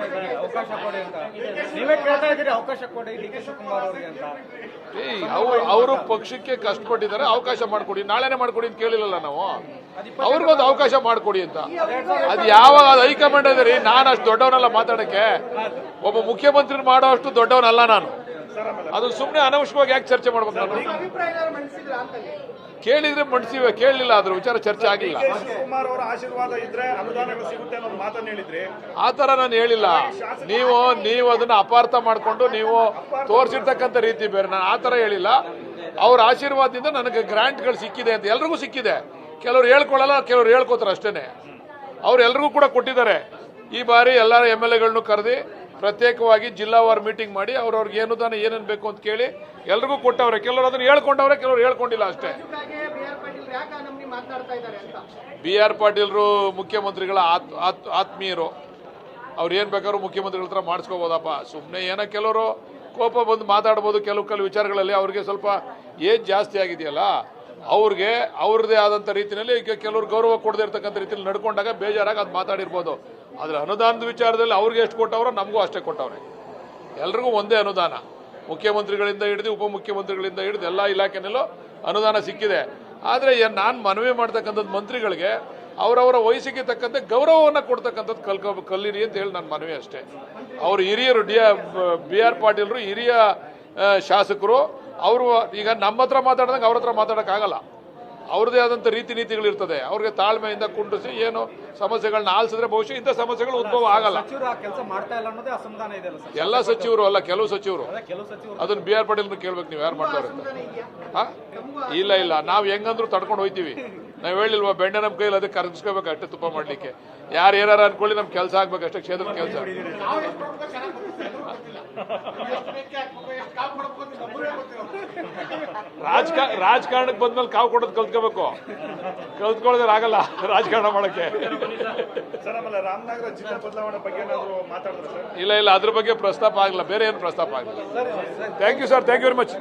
ಕೇಳ್ತಾ ಇದ್ದಾರೆ ಅವಕಾಶ ಕೊಡಿ ಅಂತ. ನೀವೇ ಕೇಳ್ತಾ ಇದ್ದೀರಿ ಅವಕಾಶ ಕೊಡಿ ಡಿ ಕೆ ಶಿವಕುಮಾರ್ ಅವರಿಗೆ ಅಂತ. ಅವರು ಅವರು ಪಕ್ಷಕ್ಕೆ ಕಷ್ಟಪಟ್ಟಿದ್ದಾರೆ ಅವಕಾಶ ಮಾಡಿಕೊಡಿ. ನಾಳೆನೆ ಮಾಡ್ಕೊಡಿ ಅಂತ ಕೇಳಿಲ್ಲಲ್ಲ ನಾವು? ಅವ್ರಿಗೊಂದು ಅವಕಾಶ ಮಾಡಿಕೊಡಿ ಅಂತ. ಅದು ಯಾವಾಗ ಅದು ಹೈಕಮಾಂಡ್ ಇದೆ ರೀ ನಾನು ಅಷ್ಟು ದೊಡ್ಡವನಲ್ಲ ಮಾತಾಡಕ್ಕೆ? ಒಬ್ಬ ಮುಖ್ಯಮಂತ್ರಿ ಮಾಡೋ ಅಷ್ಟು ದೊಡ್ಡವನಲ್ಲ ನಾನು. ಅದು ಸುಮ್ಮನೆ ಅನವಶ್ಯವಾಗಿ ಯಾಕೆ ಚರ್ಚೆ ಮಾಡ್ಬೇಕು ನಾನು? ಕೇಳಿದ್ರೆ ಮಂಡಿಸಿವೆ ಕೇಳಲಿಲ್ಲ ಅದ್ರ ವಿಚಾರ ಚರ್ಚೆ ಆಗಿಲ್ಲ. ಕುಮಾರ್ ಅವರ ಆಶೀರ್ವಾದ ಇದ್ರೆ ಅನುದಾನಗಳು ಸಿಗುತ್ತೆ ಅನ್ನೋ ಮಾತನ್ನ ಹೇಳಿದ್ರಿ. ಆ ಥರ ನಾನು ಹೇಳಿಲ್ಲ. ನೀವು ನೀವು ಅದನ್ನ ಅಪಾರ್ಥ ಮಾಡಿಕೊಂಡು ನೀವು ತೋರಿಸಿರ್ತಕ್ಕಂಥ ರೀತಿ ಬೇರೆ. ನಾನು ಆ ಥರ ಹೇಳಿಲ್ಲ. ಅವ್ರ ಆಶೀರ್ವಾದದಿಂದ ನನಗೆ ಗ್ರಾಂಟ್ಗಳು ಸಿಕ್ಕಿದೆ ಅಂತ ಎಲ್ರಿಗೂ ಸಿಕ್ಕಿದೆ. ಕೆಲವ್ರು ಹೇಳ್ಕೊಳ್ಳಲ್ಲ ಕೆಲವ್ರು ಹೇಳ್ಕೊತಾರೆ ಅಷ್ಟೇನೆ. ಅವ್ರು ಎಲ್ರಿಗೂ ಕೂಡ ಕೊಟ್ಟಿದ್ದಾರೆ. ಈ ಬಾರಿ ಎಲ್ಲರ ಎಂ ಎಲ್ ಎಗಳನ್ನು ಕರೆದಿ ಪ್ರತ್ಯೇಕವಾಗಿ ಜಿಲ್ಲಾವಾರು ಮೀಟಿಂಗ್ ಮಾಡಿ ಅವ್ರವ್ರಿಗೆ ಏನು ತಾನೆ ಏನೇನು ಬೇಕು ಅಂತ ಕೇಳಿ ಎಲ್ರಿಗೂ ಕೊಟ್ಟವ್ರೆ. ಕೆಲವರು ಅದನ್ನು ಹೇಳ್ಕೊಂಡವ್ರೆ, ಕೆಲವರು ಹೇಳ್ಕೊಂಡಿಲ್ಲ ಅಷ್ಟೇ. ಬಿ ಆರ್ ಪಾಟೀಲ್ರು ಮುಖ್ಯಮಂತ್ರಿಗಳ ಆತ್- ಆತ್ಮೀಯರು, ಅವ್ರು ಏನು ಬೇಕಾದ್ರು ಮುಖ್ಯಮಂತ್ರಿಗಳ ಹತ್ರ ಮಾಡಿಸ್ಕೋಬೋದಪ್ಪ. ಸುಮ್ಮನೆ ಏನೋ ಕೆಲವರು ಕೋಪ ಬಂದು ಮಾತಾಡ್ಬೋದು, ಕೆಲವು ಕೆಲವು ವಿಚಾರಗಳಲ್ಲಿ ಅವ್ರಿಗೆ ಸ್ವಲ್ಪ ಏಜ್ ಜಾಸ್ತಿ ಆಗಿದೆಯಲ್ಲ. ಅವ್ರಿಗೆ ಅವ್ರದ್ದೇ ಆದಂಥ ರೀತಿಯಲ್ಲಿ ಈಗ ಕೆಲವ್ರು ಗೌರವ ಕೊಡದೇ ಇರ್ತಕ್ಕಂಥ ರೀತಿಯಲ್ಲಿ ನಡ್ಕೊಂಡಾಗ ಬೇಜಾರಾಗಿ ಅದು ಮಾತಾಡಿರ್ಬೋದು. ಆದ್ರೆ ಅನುದಾನದ ವಿಚಾರದಲ್ಲಿ ಅವ್ರಿಗೆ ಎಷ್ಟು ಕೊಟ್ಟವ್ರೋ ನಮಗೂ ಅಷ್ಟೇ ಕೊಟ್ಟವ್ರೆ. ಎಲ್ರಿಗೂ ಒಂದೇ ಅನುದಾನ. ಮುಖ್ಯಮಂತ್ರಿಗಳಿಂದ ಹಿಡಿದು ಉಪಮುಖ್ಯಮಂತ್ರಿಗಳಿಂದ ಹಿಡಿದು ಎಲ್ಲ ಇಲಾಖೆನಲ್ಲೂ ಅನುದಾನ ಸಿಕ್ಕಿದೆ. ಆದರೆ ನಾನು ಮನವಿ ಮಾಡ್ತಕ್ಕಂಥದ್ದು ಮಂತ್ರಿಗಳಿಗೆ ಅವರವರ ವಯಸ್ಸಿಗೆ ತಕ್ಕಂತೆ ಗೌರವವನ್ನು ಕೊಡ್ತಕ್ಕಂಥದ್ದು ಕಲ್ಕೊ, ಕಲ್ಲಿರಿ ಅಂತ ಹೇಳಿ ನನ್ನ ಮನವಿ ಅಷ್ಟೇ. ಅವರು ಹಿರಿಯರು ಡಿ, ಬಿ ಆರ್ ಪಾಟೀಲ್ರು ಹಿರಿಯ ಶಾಸಕರು ಅವರು ಈಗ ನಮ್ಮ ಹತ್ರ ಮಾತಾಡಿದಂಗೆ ಅವ್ರ ಹತ್ರ ಮಾತಾಡೋಕ್ಕಾಗಲ್ಲ. ಅವ್ರದೇ ಆದಂಥ ರೀತಿ ನೀತಿಗಳಿರ್ತದೆ. ಅವ್ರಿಗೆ ತಾಳ್ಮೆಯಿಂದ ಕುಂಡಿಸಿ ಏನು ಸಮಸ್ಯೆಗಳನ್ನ ಆಲಿಸಿದ್ರೆ ಬಹುಶಃ ಇಂಥ ಸಮಸ್ಯೆಗಳು ಉದ್ಭವ ಆಗಲ್ಲ. ಸಚಿವರು ಆ ಕೆಲಸ ಮಾಡ್ತಾ ಇಲ್ಲ ಅನ್ನೋದೇ ಅಸಮಾಧಾನ ಇದೆ ಸರ್. ಎಲ್ಲ ಸಚಿವರು ಅಲ್ಲ ಕೆಲವು ಸಚಿವರು. ಅದೇ ಅದನ್ನ ಬಿ ಆರ್ ಪಾಟೀಲ್ ಕೇಳ್ಬೇಕು ನೀವು ಯಾರು ಮಾಡ್ತಾರೆ ಇಲ್ಲ ಇಲ್ಲ. ನಾವು ಹೆಂಗಂದ್ರು ತಡ್ಕೊಂಡು ಹೋಯ್ತೀವಿ. ನಾವು ಹೇಳಿಲ್ವಾ ಬೆಣ್ಣೆ ನಮ್ಮ ಕೈಯಲ್ಲಿ ಅದಕ್ಕೆ ಕರ್ಗಿಸ್ಕೋಬೇಕು ಅಷ್ಟೇ ತುಪ್ಪ ಮಾಡ್ಲಿಕ್ಕೆ. ಯಾರು ಏನಾರು ಅನ್ಕೊಳ್ಳಿ ನಮ್ ಕೆಲಸ ಆಗ್ಬೇಕು ಅಷ್ಟೇ ಕ್ಷೇತ್ರದ ಕೆಲಸ. ರಾಜಕಾರಣಕ್ಕೆ ಬಂದ್ಮೇಲೆ ಕಾವು ಕೊಡೋದು ಕಲ್ತ್ಕೋಬೇಕು. ಕಲ್ತ್ಕೊಳ್ಳೋದ್ರೆ ಆಗಲ್ಲ ರಾಜಕಾರಣ ಮಾಡಕ್ಕೆ. ರಾಮನಗರ ಜಿಲ್ಲಾ ಬದಲಾವಣೆ ಬಗ್ಗೆ ಮಾತಾಡಿದ್ರೆ ಇಲ್ಲ ಇಲ್ಲ ಅದ್ರ ಬಗ್ಗೆ ಪ್ರಸ್ತಾಪ ಆಗಲ್ಲ ಬೇರೆ ಏನು ಪ್ರಸ್ತಾಪ ಆಗಲ್ಲ thank you sir thank you very much